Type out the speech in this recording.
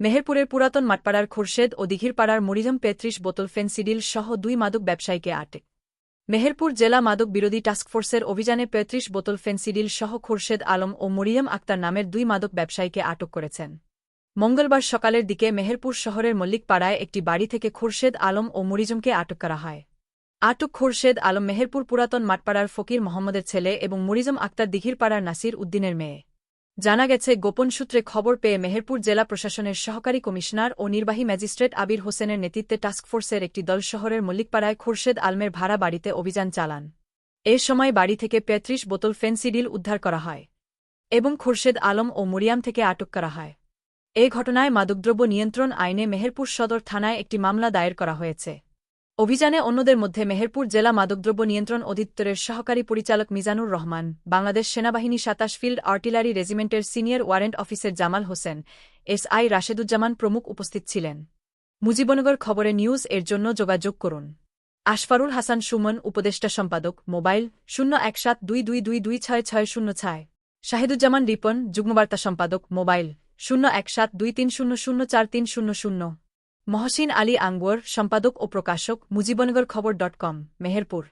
মেহেরপুরের পুরাতন মাটপাড়ার খোরশেদ ও দিঘিরপাড়ার মরিজম পেত্রিশ বোতল ফেন্সিডিল সহ দুই মাদক ব্যবসায়ীকে আটক। মেহেরপুর জেলা মাদক বিরোধী টাস্কফোর্সের অভিযানে পেত্রিশ বোতল ফেন্সিডিল সহ খোরশেদ আলম ও মরিয়ম আক্তার নামের দুই মাদক ব্যবসায়ীকে আটক করেছেন। মঙ্গলবার সকালের দিকে মেহেরপুর শহরের মল্লিকপাড়ায় একটি বাড়ি থেকে খোরশেদ আলম ও মরিজমকে আটক করা হয়। আটক খোরশেদ আলম মেহেরপুর পুরাতন মাটপাড়ার ফকির মোহাম্মদের ছেলে এবং মরিজম আক্তার দিঘিরপাড়ার নাসির উদ্দিনের মেয়ে। জানা গেছে, গোপন সূত্রে খবর পেয়ে মেহেরপুর জেলা প্রশাসনের সহকারী কমিশনার ও নির্বাহী ম্যাজিস্ট্রেট আবির হোসেনের নেতৃত্বে টাস্কফোর্সের একটি দল শহরের মল্লিকপাড়ায় খোরশেদ আলমের ভাড়া বাড়িতে অভিযান চালান। এ সময় বাড়ি থেকে পেত্রিশ বোতল ফেন্সিডিল উদ্ধার করা হয় এবং খোরশেদ আলম ও মরিয়াম থেকে আটক করা হয়। এ ঘটনায় মাদকদ্রব্য নিয়ন্ত্রণ আইনে মেহেরপুর সদর থানায় একটি মামলা দায়ের করা হয়েছে। অভিযানে অন্যদের মধ্যে মেহেরপুর জেলা মাদকদ্রব্য নিয়ন্ত্রণ অধিদপ্তরের সহকারী পরিচালক মিজানুর রহমান, বাংলাদেশ সেনাবাহিনী সাতাশ field artillery রেজিমেন্টের senior warrant officer Jamal Hossain S I Rasheduzzaman প্রমুখ উপস্থিত ছিলেন। মুজিবনগর খবরে নিউজ এর জন্য যোগাযোগ করুন। আশফারুল হাসান সুমন, উপদেষ্টা সম্পাদক, মোবাইল শূন্য এক সাত দুই দুই দুই দুই ছয় ছয় শূন্য ছয়। শাহিদুজ্জামান রিপন, যুগ্মবার্তা সম্পাদক, মোবাইল শূন্য এক সাত দুই তিন শূন্য শূন্য চার তিন শূন্য শূন্য। মহসিন আলী আঙ্গর সম্পাদক ও প্রকাশক মুজিবনগর খবর ডট কম মেহেরপুর।